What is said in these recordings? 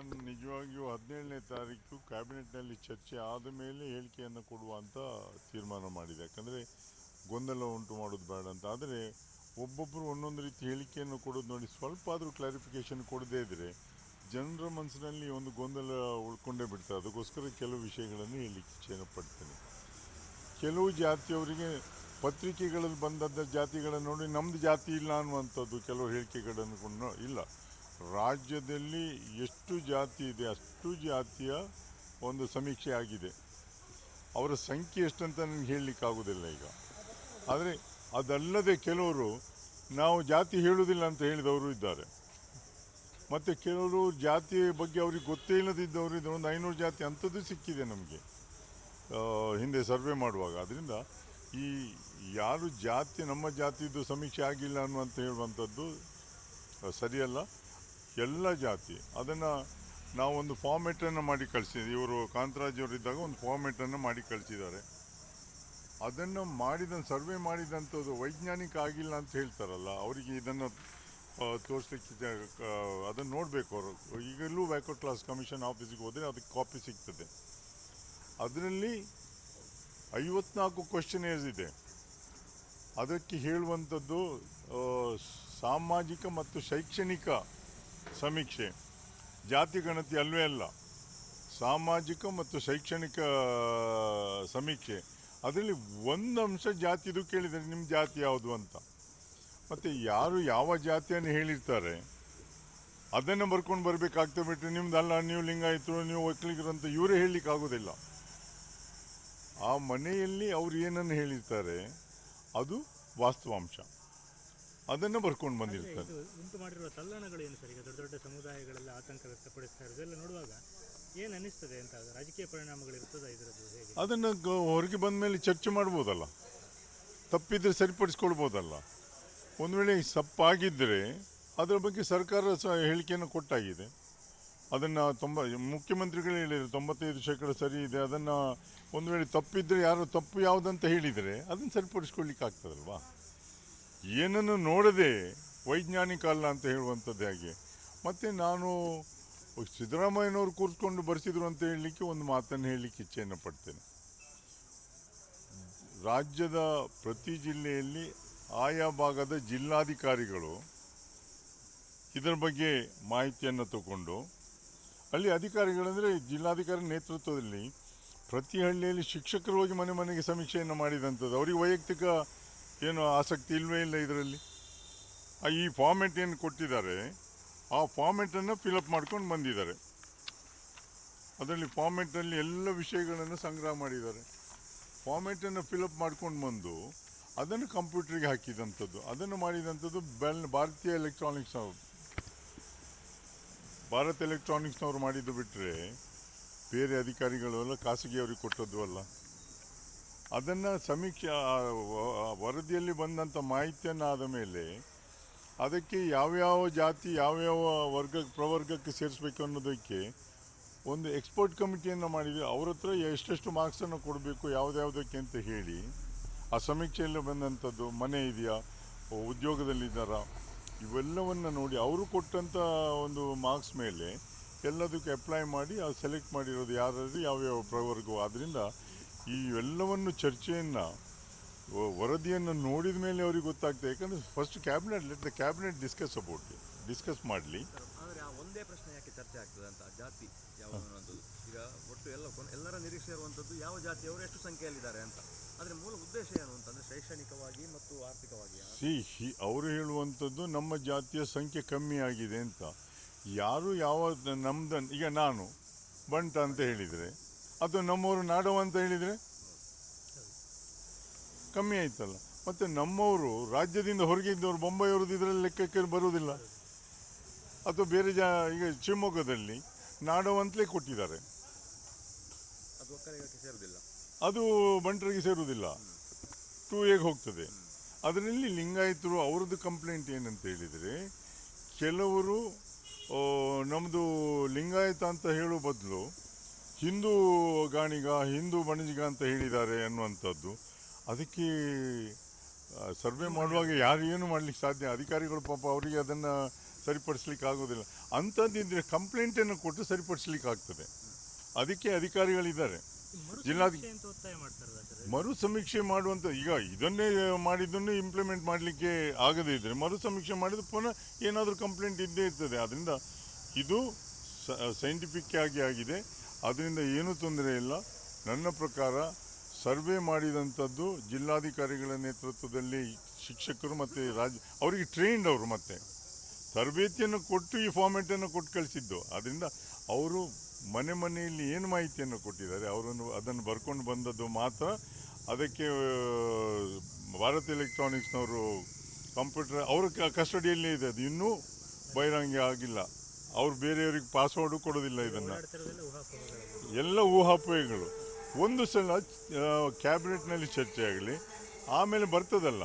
ನಾನು ನಿಜವಾಗಿಯೂ ಹದಿನೇಳನೇ ತಾರೀಕು ಕ್ಯಾಬಿನೆಟ್ನಲ್ಲಿ ಚರ್ಚೆ ಆದ ಮೇಲೆ ಹೇಳಿಕೆಯನ್ನು ಕೊಡುವ ಅಂತ ತೀರ್ಮಾನ ಮಾಡಿದೆ. ಯಾಕಂದರೆ ಗೊಂದಲ ಉಂಟು ಮಾಡೋದು ಬೇಡ ಅಂತ. ಆದರೆ ಒಬ್ಬೊಬ್ಬರು ಒಂದೊಂದು ರೀತಿ ಹೇಳಿಕೆಯನ್ನು ಕೊಡೋದು ನೋಡಿ ಸ್ವಲ್ಪ ಆದರೂ ಕ್ಲಾರಿಫಿಕೇಷನ್ ಕೊಡದೇ ಇದ್ದರೆ ಜನರ ಮನಸ್ಸಿನಲ್ಲಿ ಒಂದು ಗೊಂದಲ ಉಳ್ಕೊಂಡೇ ಬಿಡ್ತಾರೆ ಅದಕ್ಕೋಸ್ಕರ ಕೆಲವು ವಿಷಯಗಳನ್ನು ಹೇಳಲಿಕ್ಕೆ ಇಚ್ಛೆಯನ್ನು ಪಡ್ತೇನೆ. ಕೆಲವು ಜಾತಿಯವರಿಗೆ ಪತ್ರಿಕೆಗಳಲ್ಲಿ ಬಂದದ್ದ ಜಾತಿಗಳನ್ನು ನೋಡಿ ನಮ್ಮದು ಜಾತಿ ಇಲ್ಲ ಅನ್ನುವಂಥದ್ದು ಕೆಲವು ಹೇಳಿಕೆಗಳನ್ನು ಕೊಂಡು ಇಲ್ಲ. ರಾಜ್ಯದಲ್ಲಿ ಎಷ್ಟು ಜಾತಿ ಇದೆ, ಅಷ್ಟು ಜಾತಿಯ ಒಂದು ಸಮೀಕ್ಷೆ ಆಗಿದೆ. ಅವರ ಸಂಖ್ಯೆ ಎಷ್ಟಂತ ನನಗೆ ಹೇಳಲಿಕ್ಕಾಗೋದಿಲ್ಲ ಈಗ. ಆದರೆ ಅದಲ್ಲದೆ ಕೆಲವರು ನಾವು ಜಾತಿ ಹೇಳುವುದಿಲ್ಲ ಅಂತ ಹೇಳಿದವರು ಇದ್ದಾರೆ. ಮತ್ತು ಕೆಲವರು ಜಾತಿ ಬಗ್ಗೆ ಅವ್ರಿಗೆ ಗೊತ್ತೇ ಇಲ್ಲದಿದ್ದವರು ಇದ್ದಾರೆ ಒಂದು ಐನೂರು ಜಾತಿ ಅಂಥದ್ದು ಸಿಕ್ಕಿದೆ ನಮಗೆ. ಹಿಂದೆ ಸರ್ವೆ ಮಾಡುವಾಗ. ಅದರಿಂದ ಈ ಯಾರು ಜಾತಿ, ನಮ್ಮ ಜಾತಿದು ಸಮೀಕ್ಷೆ ಆಗಿಲ್ಲ ಅನ್ನುವಂತ ಹೇಳುವಂಥದ್ದು ಸರಿಯಲ್ಲ. ಎಲ್ಲ ಜಾತಿ. ಅದನ್ನು ನಾವೊಂದು ಫಾರ್ಮೆಟನ್ನು ಮಾಡಿ ಕಳಿಸಿದ್ವಿ ಇವರು ಕಾಂತರಾಜ್ ಅವರು ಇದ್ದಾಗ ಒಂದು ಫಾರ್ಮೆಟನ್ನು ಮಾಡಿ ಕಳಿಸಿದ್ದಾರೆ. ಅದನ್ನು ಮಾಡಿದ ಸರ್ವೆ ಮಾಡಿದಂಥದ್ದು ವೈಜ್ಞಾನಿಕ ಆಗಿಲ್ಲ ಅಂತ ಹೇಳ್ತಾರಲ್ಲ, ಅವರಿಗೆ ಇದನ್ನು ತೋರಿಸ್ಲಿಕ್ಕೆ ಅದನ್ನು ನೋಡಬೇಕು ಅವರು. ಈಗಲೂ ಬ್ಯಾಕ್ವರ್ಡ್ ಕ್ಲಾಸ್ ಕಮಿಷನ್ ಆಫೀಸಿಗೆ ಹೋದರೆ ಅದಕ್ಕೆ ಕಾಪಿ ಸಿಗ್ತದೆ. ಅದರಲ್ಲಿ ಐವತ್ನಾಲ್ಕು ಕ್ವಶನೇರ್ಸ್ ಇದೆ. ಅದಕ್ಕೆ ಹೇಳುವಂಥದ್ದು ಸಾಮಾಜಿಕ ಮತ್ತು ಶೈಕ್ಷಣಿಕ ಸಮೀಕ್ಷೆ. ಜಾತಿ ಗಣತಿ ಅಲ್ವೇ ಅಲ್ಲ. ಸಾಮಾಜಿಕ ಮತ್ತು ಶೈಕ್ಷಣಿಕ, ಸಮೀಕ್ಷೆ. ಅದರಲ್ಲಿ ಒಂದು ಅಂಶ ಜಾತಿದು ಕೇಳಿದರೆ ನಿಮ್ಮ ಜಾತಿ ಯಾವುದು ಅಂತ. ಮತ್ತು ಯಾರು ಯಾವ ಜಾತಿಯನ್ನು ಹೇಳಿರ್ತಾರೆ, ಅದನ್ನು ಬರ್ಕೊಂಡು ಬರಬೇಕಾಗ್ತದೆ ಬಿಟ್ಟರೆ ನಿಮ್ಮದಲ್ಲ ನೀವು ಲಿಂಗಾಯಿತು ನೀವು ಒಕ್ಕಲಿಗರು ಅಂತ ಇವರೇ ಹೇಳಲಿಕ್ಕೆ ಆಗೋದಿಲ್ಲ. ಆ ಮನೆಯಲ್ಲಿ ಅವ್ರು ಏನನ್ನು ಹೇಳಿರ್ತಾರೆ, ಅದು ವಾಸ್ತವಾಂಶ. ಅದನ್ನು ಬರ್ಕೊಂಡು ಬಂದಿರ್ತಾರೆ ಉಂಟು ಮಾಡಿರುವ ತಲ್ಲಣಗಳು ಏನು ಸರ್? ಈಗ ದೊಡ್ಡ ದೊಡ್ಡ ಸಮುದಾಯಗಳೆಲ್ಲ ಆತಂಕ ವ್ಯಕ್ತಪಡಿಸ್ತಾ ನೋಡುವಾಗ ಏನು ಅನಿಸ್ತದೆ ಅಂತ ರಾಜಕೀಯ ಪರಿಣಾಮಗಳು ಇರ್ತದ ಇದರದ್ದು ಹೇಗೆ? ಅದನ್ನು ಹೊರಗೆ ಬಂದ ಮೇಲೆ ಚರ್ಚೆ ಮಾಡ್ಬೋದಲ್ಲ. ತಪ್ಪಿದ್ರೆ ಸರಿಪಡಿಸ್ಕೊಳ್ಬೋದಲ್ಲ. ಒಂದು ವೇಳೆ ಸಪ್ಪಾಗಿದ್ದರೆ ಅದರ ಬಗ್ಗೆ ಸರ್ಕಾರ ಸಹ ಹೇಳಿಕೆಯನ್ನು ಕೊಟ್ಟಾಗಿದೆ. ಅದನ್ನು ತೊಂಬ ಮುಖ್ಯಮಂತ್ರಿಗಳು ಹೇಳಿದರು ತೊಂಬತ್ತೈದು ಶೇಕಡ ಸರಿ ಇದೆ ಅದನ್ನು ಒಂದು ವೇಳೆ ತಪ್ಪಿದ್ರೆ ಯಾರು ತಪ್ಪು ಯಾವುದಂತ ಹೇಳಿದರೆ ಅದನ್ನು ಸರಿಪಡಿಸ್ಕೊಳ್ಲಿಕ್ಕೆ ಆಗ್ತದಲ್ವಾ ಏನನ್ನು ನೋಡದೆ ವೈಜ್ಞಾನಿಕ ಅಲ್ಲ ಅಂತ ಹೇಳುವಂಥದ್ದು ಹೇಗೆ. ಮತ್ತು ನಾನು ಸಿದ್ದರಾಮಯ್ಯನವರು ಕೂರಿಸ್ಕೊಂಡು ಬರೆಸಿದ್ರು ಅಂತ ಹೇಳಲಿಕ್ಕೆ ಒಂದು ಮಾತನ್ನು ಹೇಳಲಿಕ್ಕೆ ಇಚ್ಛೆಯನ್ನು ಪಡ್ತೇನೆ. ರಾಜ್ಯದ ಪ್ರತಿ ಜಿಲ್ಲೆಯಲ್ಲಿ ಆಯಾ ಭಾಗದ ಜಿಲ್ಲಾಧಿಕಾರಿಗಳು ಇದರ ಬಗ್ಗೆ ಮಾಹಿತಿಯನ್ನು ತಗೊಂಡು, ಅಲ್ಲಿ ಅಧಿಕಾರಿಗಳಂದರೆ ಜಿಲ್ಲಾಧಿಕಾರಿ ನೇತೃತ್ವದಲ್ಲಿ ಪ್ರತಿ ಹಳ್ಳಿಯಲ್ಲಿ ಶಿಕ್ಷಕರು ಹೋಗಿ ಮನೆ ಮನೆಗೆ ಸಮೀಕ್ಷೆಯನ್ನು ಮಾಡಿದಂಥದ್ದು. ಅವರಿಗೆ ವೈಯಕ್ತಿಕ ಏನು ಆಸಕ್ತಿ ಇಲ್ಲವೇ ಇಲ್ಲ ಇದರಲ್ಲಿ. ಈ ಫಾರ್ಮೆಟ್ ಏನು ಕೊಟ್ಟಿದ್ದಾರೆ, ಆ ಫಾರ್ಮೆಟನ್ನು ಫಿಲಪ್ ಮಾಡ್ಕೊಂಡು ಬಂದಿದ್ದಾರೆ. ಅದರಲ್ಲಿ ಫಾರ್ಮೆಟಲ್ಲಿ ಎಲ್ಲ ವಿಷಯಗಳನ್ನು ಸಂಗ್ರಹ ಮಾಡಿದ್ದಾರೆ. ಫಾರ್ಮೆಟನ್ನು ಫಿಲಪ್ ಮಾಡ್ಕೊಂಡು ಬಂದು ಅದನ್ನು ಕಂಪ್ಯೂಟ್ರಿಗೆ ಹಾಕಿದಂಥದ್ದು, ಅದನ್ನು ಮಾಡಿದಂಥದ್ದು ಬೆಲ್, ಭಾರತೀಯ ಎಲೆಕ್ಟ್ರಾನಿಕ್ಸ್ ಭಾರತ್ ಎಲೆಕ್ಟ್ರಾನಿಕ್ಸ್ನವ್ರು ಮಾಡಿದ್ದು ಬಿಟ್ಟರೆ ಬೇರೆ ಅಧಿಕಾರಿಗಳು ಅಲ್ಲ ಖಾಸಗಿಯವರಿಗೆ ಕೊಟ್ಟದ್ದು ಅಲ್ಲ. ಅದನ್ನು ಸಮೀಕ್ಷೆ ವರದಿಯಲ್ಲಿ ಬಂದಂಥ ಮಾಹಿತಿಯನ್ನು ಆದ ಮೇಲೆ ಅದಕ್ಕೆ ಯಾವ್ಯಾವ ಜಾತಿ, ಯಾವ್ಯಾವ ವರ್ಗ, ಪ್ರವರ್ಗಕ್ಕೆ ಸೇರಿಸ್ಬೇಕು ಅನ್ನೋದಕ್ಕೆ ಒಂದು ಎಕ್ಸ್ಪರ್ಟ್ ಕಮಿಟಿಯನ್ನು ಮಾಡಿದ್ವಿ. ಅವ್ರ ಹತ್ರ ಎಷ್ಟೆಷ್ಟು ಮಾರ್ಕ್ಸನ್ನು ಕೊಡಬೇಕು, ಯಾವುದ್ಯಾವುದಕ್ಕೆ ಅಂತ ಹೇಳಿ. ಆ ಸಮೀಕ್ಷೆಯಲ್ಲಿ ಬಂದಂಥದ್ದು ಮನೆ ಇದೆಯಾ ಉದ್ಯೋಗದಲ್ಲಿದ್ದಾರಾ ಇವೆಲ್ಲವನ್ನು ನೋಡಿ ಅವರು ಕೊಟ್ಟಂಥ ಒಂದು ಮಾರ್ಕ್ಸ್ ಮೇಲೆ ಎಲ್ಲದಕ್ಕೂ ಅಪ್ಲೈ ಮಾಡಿ, ಅದು ಸೆಲೆಕ್ಟ್ ಮಾಡಿರೋದು ಯಾರು ಯಾವ್ಯಾವ ಪ್ರವರ್ಗವು. ಆದ್ದರಿಂದ ಈ ಎಲ್ಲವನ್ನು ಚರ್ಚೆಯನ್ನು ವರದಿಯನ್ನು ನೋಡಿದ ಮೇಲೆ ಅವ್ರಿಗೆ ಗೊತ್ತಾಗ್ತದೆ. ಯಾಕಂದರೆ first cabinet let the cabinet discuss about discuss ಮಾಡಲಿ. ಆದರೆ ಆ ಒಂದೇ ಪ್ರಶ್ನೆ ಯಾಕೆ ಚರ್ಚೆ ಆಗ್ತದೆ ಅಂತ ಜಾತಿ ಈಗ ಒಟ್ಟು ಎಲ್ಲ ಎಲ್ಲರ ನಿರೀಕ್ಷೆ ಇರುವಂಥದ್ದು ಯಾವ ಜಾತಿಯವರು ಎಷ್ಟು ಸಂಖ್ಯೆಯಲ್ಲಿದ್ದಾರೆ ಅಂತ. ಆದರೆ ಮೂಲ ಉದ್ದೇಶ ಏನು ಅಂತಂದರೆ ಶೈಕ್ಷಣಿಕವಾಗಿ ಮತ್ತು ಆರ್ಥಿಕವಾಗಿ ಸಿ ಅವರು ಹೇಳುವಂಥದ್ದು ನಮ್ಮ ಜಾತಿಯ ಸಂಖ್ಯೆ ಕಮ್ಮಿ ಆಗಿದೆ ಅಂತ. ಯಾರು ಯಾವ ನಮ್ದು ಈಗ ನಾನು ಬಂಟ ಅಂತ ಹೇಳಿದರೆ ಅಥವಾ ನಮ್ಮವರು ನಾಡವ ಅಂತ ಹೇಳಿದರೆ? ಕಮ್ಮಿ ಆಯ್ತಲ್ಲ. ಮತ್ತು ನಮ್ಮವರು ರಾಜ್ಯದಿಂದ ಹೊರಗೆ ಇದ್ದವರು ಬೊಂಬೈಯವ್ರದ್ದು ಇದರಲ್ಲಿ ಲೆಕ್ಕಕ್ಕೆ ಬರುವುದಿಲ್ಲ. ಅಥವಾ ಬೇರೆ ಜಾ ಈಗ ಶಿವಮೊಗ್ಗದಲ್ಲಿ ನಾಡವ ಅಂತಲೇ ಕೊಟ್ಟಿದ್ದಾರೆ. ಅದು ಅದು ಬಂಟರಿಗೆ ಸೇರುವುದಿಲ್ಲ. ಟೂ ಎಗೆ ಹೋಗ್ತದೆ. ಅದರಲ್ಲಿ ಲಿಂಗಾಯತರು ಅವ್ರದ್ದು ಕಂಪ್ಲೇಂಟ್ ಏನಂತ ಹೇಳಿದರೆ ಕೆಲವರು ನಮ್ಮದು ಲಿಂಗಾಯತ ಅಂತ ಹೇಳೋ ಬದಲು ಹಿಂದೂ ಗಾಣಿಗ, ಹಿಂದೂ ಬಣಜಿಗ ಅಂತ ಹೇಳಿದ್ದಾರೆ ಅನ್ನುವಂಥದ್ದು. ಅದಕ್ಕೆ ಸರ್ವೆ ಮಾಡುವಾಗ ಯಾರು ಏನು ಮಾಡಲಿಕ್ಕೆ ಸಾಧ್ಯ, ಅಧಿಕಾರಿಗಳು ಪಾಪ ಅವರಿಗೆ ಅದನ್ನು ಸರಿಪಡಿಸ್ಲಿಕ್ಕೆ ಆಗೋದಿಲ್ಲ. ಅಂಥದ್ದಿದ್ರೆ ಕಂಪ್ಲೇಂಟನ್ನು ಕೊಟ್ಟು ಸರಿಪಡಿಸ್ಲಿಕ್ಕೆ ಆಗ್ತದೆ. ಅದಕ್ಕೆ ಅಧಿಕಾರಿಗಳಿದ್ದಾರೆ. ಜಿಲ್ಲಾಧಿಕಾರಿ ಮರು ಸಮೀಕ್ಷೆ ಮಾಡುವಂಥ, ಈಗ ಇದನ್ನೇ ಮಾಡಿದ್ದನ್ನು ಇಂಪ್ಲಿಮೆಂಟ್ ಮಾಡಲಿಕ್ಕೆ ಆಗದೇ ಇದ್ದರೆ ಮರು ಸಮೀಕ್ಷೆ ಮಾಡಿದ್ರೆ ಪುನಃ ಏನಾದರೂ ಕಂಪ್ಲೇಂಟ್ ಇದ್ದೇ ಇರ್ತದೆ. ಅದರಿಂದ ಇದು ಸೈಂಟಿಫಿಕ್ ಆಗಿ ಆಗಿದೆ. ಅದರಿಂದ ಏನೂ ತೊಂದರೆ ಇಲ್ಲ. ನನ್ನ ಪ್ರಕಾರ ಸರ್ವೆ ಮಾಡಿದಂಥದ್ದು ಜಿಲ್ಲಾಧಿಕಾರಿಗಳ ನೇತೃತ್ವದಲ್ಲಿ ಶಿಕ್ಷಕರು ಮತ್ತು ರಾಜ್ಯ ಅವರಿಗೆ ಟ್ರೈನ್ಡ್ ಅವರು ಮತ್ತೆ. ತರಬೇತಿಯನ್ನು ಕೊಟ್ಟು ಈ ಫಾರ್ಮೆಟನ್ನು ಕೊಟ್ಟು ಕಳಿಸಿದ್ದು. ಅದರಿಂದ ಅವರು ಮನೆ ಮನೆಯಲ್ಲಿ ಏನು ಮಾಹಿತಿಯನ್ನು ಕೊಟ್ಟಿದ್ದಾರೆ, ಅವರನ್ನು, ಅದನ್ನು ಬರ್ಕೊಂಡು ಬಂದದ್ದು ಮಾತ್ರ ಅದಕ್ಕೆ, ಭಾರತ್ ಎಲೆಕ್ಟ್ರಾನಿಕ್ಸ್ನವರು ಕಂಪ್ಯೂಟರ್, ಅವರ ಕಸ್ಟಡಿಯಲ್ಲೇ ಇದೆ. ಅದು ಇನ್ನೂ ಬಹಿರಂಗ ಆಗಿಲ್ಲ. ಅವ್ರು ಬೇರೆಯವ್ರಿಗೆ ಪಾಸ್ವರ್ಡು ಕೊಡೋದಿಲ್ಲ ಇದನ್ನು. ಎಲ್ಲ ಊಹಾಪೋಹಗಳು. ಒಂದು ಸಲ ಕ್ಯಾಬಿನೆಟ್ನಲ್ಲಿ ಚರ್ಚೆ ಆಗಲಿ ಆಮೇಲೆ ಬರ್ತದಲ್ಲ.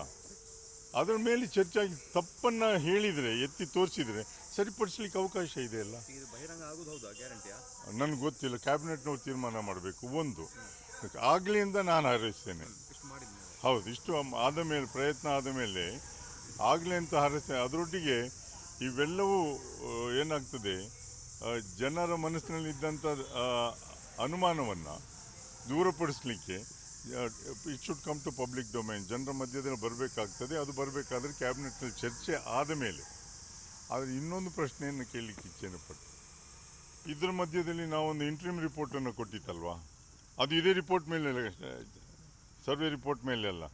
ಅದರ ಮೇಲೆ ಚರ್ಚೆ ಆಗಿ ತಪ್ಪನ್ನು ಹೇಳಿದರೆ ಎತ್ತಿ ತೋರಿಸಿದರೆ ಸರಿಪಡಿಸ್ಲಿಕ್ಕೆ ಅವಕಾಶ ಇದೆ ಅಲ್ಲ? ಇದು ಬಹಿರಂಗ ಆಗೋದು ಹೌದಾ ಗ್ಯಾರಂಟಿಯಾ ನನಗೆ ಗೊತ್ತಿಲ್ಲ ಕ್ಯಾಬಿನೆಟ್ನವ್ರು ತೀರ್ಮಾನ ಮಾಡಬೇಕು ಒಂದು. ಆಗಲಿ ಅಂತ ನಾನು ಹಾರೈಸ್ತೇನೆ. ಹೌದು ಇಷ್ಟು ಆದ ಮೇಲೆ ಪ್ರಯತ್ನ ಆದ ಮೇಲೆ ಆಗಲಿ ಅಂತ ಹಾರೈಸ್ತೇನೆ. ಅದರೊಟ್ಟಿಗೆ ಇವೆಲ್ಲವೂ ಏನಾಗ್ತದೆ ಜನರ ಮನಸ್ಸಿನಲ್ಲಿ ಇದ್ದಂಥ ಅನುಮಾನವನ್ನು ದೂರಪಡಿಸಲಿಕ್ಕೆ it should come to public domain ಜನರ ಮಧ್ಯದಲ್ಲಿ ಬರಬೇಕಾಗ್ತದೆ, ಅದು ಬರಬೇಕಾದ್ರೆ ಕ್ಯಾಬಿನೆಟ್ನಲ್ಲಿ ಚರ್ಚೆ ಆದ ಮೇಲೆ. ಆದರೆ ಇನ್ನೊಂದು ಪ್ರಶ್ನೆಯನ್ನು ಕೇಳಲಿಕ್ಕೆ ಇಚ್ಛೆಯನ್ನು ಪಟ್ಟು ಇದರ ಮಧ್ಯದಲ್ಲಿ ನಾವೊಂದು ಇಂಟ್ರೀಮ್ ರಿಪೋರ್ಟನ್ನು ಕೊಟ್ಟಿತ್ತಲ್ವಾ? ಅದು ಇದೇ ರಿಪೋರ್ಟ್ ಮೇಲೆ ಸರ್ವೆ ರಿಪೋರ್ಟ್ ಮೇಲೆ ಅಲ್ಲ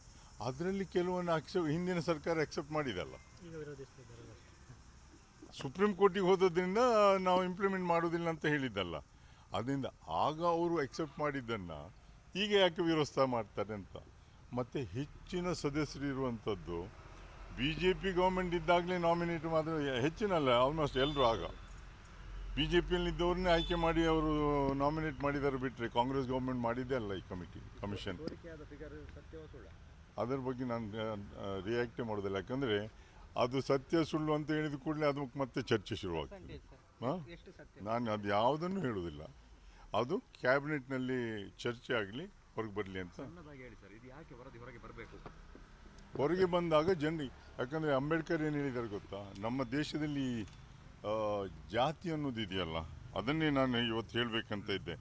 ಅದರಲ್ಲಿ ಕೆಲವೊಂದು ಅಕ್ಸೆಪ್ ಹಿಂದಿನ ಸರ್ಕಾರ ಅಕ್ಸೆಪ್ಟ್ ಮಾಡಿದಲ್ಲ. ಸುಪ್ರೀಂ ಕೋರ್ಟಿಗೆ ಹೋದದ್ರಿಂದ ನಾವು ಇಂಪ್ಲಿಮೆಂಟ್ ಮಾಡೋದಿಲ್ಲ ಅಂತ ಹೇಳಿದ್ದಲ್ಲ. ಅದರಿಂದ ಆಗ ಅವರು ಎಕ್ಸೆಪ್ಟ್ ಮಾಡಿದ್ದನ್ನು ಈಗ ಯಾಕೆ ವಿರೋಧ ಮಾಡ್ತಾರೆ ಅಂತ. ಮತ್ತು ಹೆಚ್ಚಿನ ಸದಸ್ಯರು ಇರುವಂಥದ್ದು ಬಿ ಜೆ ಪಿ ಗೌರ್ಮೆಂಟ್ ಇದ್ದಾಗಲೇ ನಾಮಿನೇಟ್ ಮಾತ್ರ ಹೆಚ್ಚಿನ ಅಲ್ಲ ಆಲ್ಮೋಸ್ಟ್ ಎಲ್ಲರೂ ಆಗ ಬಿ ಜೆ ಪಿಯಲ್ಲಿದ್ದವ್ರನ್ನೇ ಆಯ್ಕೆ ಮಾಡಿ ಅವರು ನಾಮಿನೇಟ್ ಮಾಡಿದ್ದಾರೆ ಬಿಟ್ಟರೆ ಕಾಂಗ್ರೆಸ್ ಗೌರ್ಮೆಂಟ್ ಮಾಡಿದ್ದೇ ಅಲ್ಲ ಈ ಕಮಿಟಿ ಕಮಿಷನ್ ಅದರ ಬಗ್ಗೆ ನಾನು ರಿಯಾಕ್ಟೇ ಮಾಡೋದಿಲ್ಲ. ಯಾಕಂದರೆ ಅದು ಸತ್ಯ ಸುಳ್ಳು ಅಂತ ಹೇಳಿದ ಕೂಡಲೇ ಅದು ಮತ್ತೆ ಚರ್ಚೆ ಶುರುವಾಗ್ತದೆ. ಹಾಂ? ನಾನು ಅದು ಯಾವುದನ್ನು ಹೇಳುವುದಿಲ್ಲ. ಅದು ಕ್ಯಾಬಿನೆಟ್ನಲ್ಲಿ ಚರ್ಚೆ ಆಗಲಿ ಹೊರಗೆ ಬರಲಿ ಅಂತ. ಸಣ್ಣದಾಗಿ ಹೇಳಿ ಸರ್ ಇದು ಯಾಕೆ ಹೊರಗೆ ಬರಬೇಕು? ಹೊರಗೆ ಬಂದಾಗ ಜನರಿಗೆ ಯಾಕಂದರೆ ಅಂಬೇಡ್ಕರ್ ಏನು ಹೇಳಿದ್ದಾರೆ ಗೊತ್ತಾ? ನಮ್ಮ ದೇಶದಲ್ಲಿ ಜಾತಿ ಅನ್ನೋದು ಇದೆಯಲ್ಲ ಅದನ್ನೇ ನಾನು ಇವತ್ತು ಹೇಳಬೇಕಂತ ಇದ್ದೆ.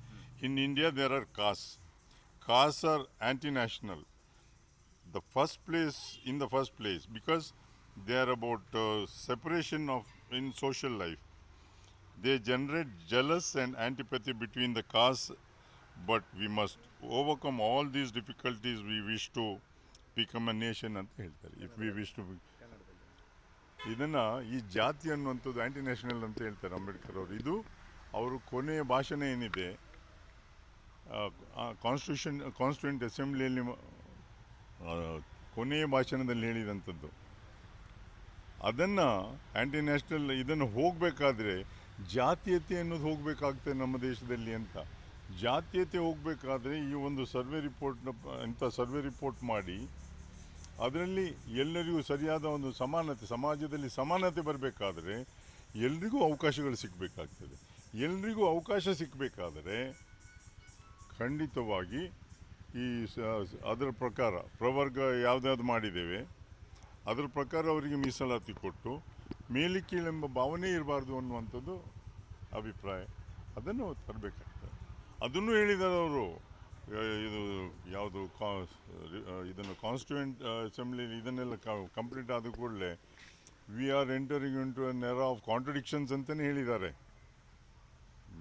In India there are cause. Cause are anti national. The first place in the first place because they are about uh, separation of in social life they generate jealous and antipathy between the castes but we must overcome all these difficulties we wish to become a nation ಅಂತ ಹೇಳ್ತಾರೆ if we wish to ಇದನ್ನ ಈ ಜಾತಿ ಅನ್ನುವಂಥದ್ದು aunty national ಅಂತ ಹೇಳ್ತಾರೆ ಅಂಬೇಡ್ಕರ್ ಅವರು ಇದು ಅವರು ಕೊನೆಯ ಭಾಷಣ ಏನಿದೆ ಕಾನ್ಸ್ಟಿಟ್ಯೂಷನ್ ಕಾನ್ಸ್ಟಿಟ್ಯೂಂಟ್ ಅಸೆಂಬ್ಲಿಯಲ್ಲಿ ಕೊನೆಯ ಭಾಷಣದಲ್ಲಿ ಹೇಳಿದಂಥದ್ದು ಅದನ್ನು ಆ್ಯಂಟಿ ನ್ಯಾಷನಲ್ ಇದನ್ನು ಹೋಗಬೇಕಾದ್ರೆ ಜಾತೀಯತೆ ಅನ್ನೋದು ಹೋಗಬೇಕಾಗ್ತದೆ ನಮ್ಮ ದೇಶದಲ್ಲಿ ಅಂತ. ಜಾತೀಯತೆ ಹೋಗಬೇಕಾದ್ರೆ ಈ ಒಂದು ಸರ್ವೆ ರಿಪೋರ್ಟ್ನ ಇಂಥ ಸರ್ವೆ ರಿಪೋರ್ಟ್ ಮಾಡಿ, ಅದರಲ್ಲಿ ಎಲ್ಲರಿಗೂ ಸರಿಯಾದ ಒಂದು ಸಮಾನತೆ, ಸಮಾಜದಲ್ಲಿ ಸಮಾನತೆ ಬರಬೇಕಾದ್ರೆ ಎಲ್ರಿಗೂ ಅವಕಾಶಗಳು ಸಿಗಬೇಕಾಗ್ತದೆ. ಎಲ್ರಿಗೂ ಅವಕಾಶ ಸಿಕ್ಕಬೇಕಾದರೆ ಖಂಡಿತವಾಗಿ ಈ ಅದರ ಪ್ರಕಾರ ಪ್ರವರ್ಗ ಯಾವುದ್ಯಾವ್ದು ಮಾಡಿದ್ದೇವೆ ಅದರ ಪ್ರಕಾರ ಅವರಿಗೆ ಮೀಸಲಾತಿ ಕೊಟ್ಟು ಮೇಲಿಕೀಳೆಂಬ ಭಾವನೆ ಇರಬಾರ್ದು ಅನ್ನುವಂಥದ್ದು ಅಭಿಪ್ರಾಯ. ಅದನ್ನು ತರಬೇಕಾಗ್ತದೆ. ಅದನ್ನು ಹೇಳಿದ್ದಾರೆ ಅವರು. ಇದು ಯಾವುದು ಕಾ ಇದನ್ನು ಕಾನ್ಸ್ಟಿಟ್ಯೂಂಟ್ ಅಸೆಂಬ್ಲಿ ಇದನ್ನೆಲ್ಲ ಕಂಪ್ಲೀಟ್ ಆದ ಕೂಡಲೇ we are entering into an era of contradictions ಅಂತಲೇ ಹೇಳಿದ್ದಾರೆ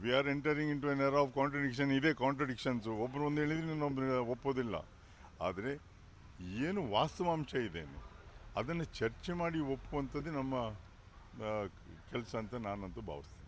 we are entering into an era of contradiction ಇದೆ ಕಾಂಟ್ರಡಿಕ್ಷನ್ಸು ಒಬ್ಬರು ಒಂದು ಹೇಳಿದ್ರೆ ಇನ್ನೊಬ್ಬರು ಒಪ್ಪೋದಿಲ್ಲ. ಆದರೆ ಏನು ವಾಸ್ತವಾಂಶ ಇದೆ ಅದನ್ನು ಚರ್ಚೆ ಮಾಡಿ ಒಪ್ಪುವಂಥದ್ದೇ ನಮ್ಮ ಕೆಲಸ ಅಂತ ನಾನಂತೂ ಭಾವಿಸ್ತೇನೆ.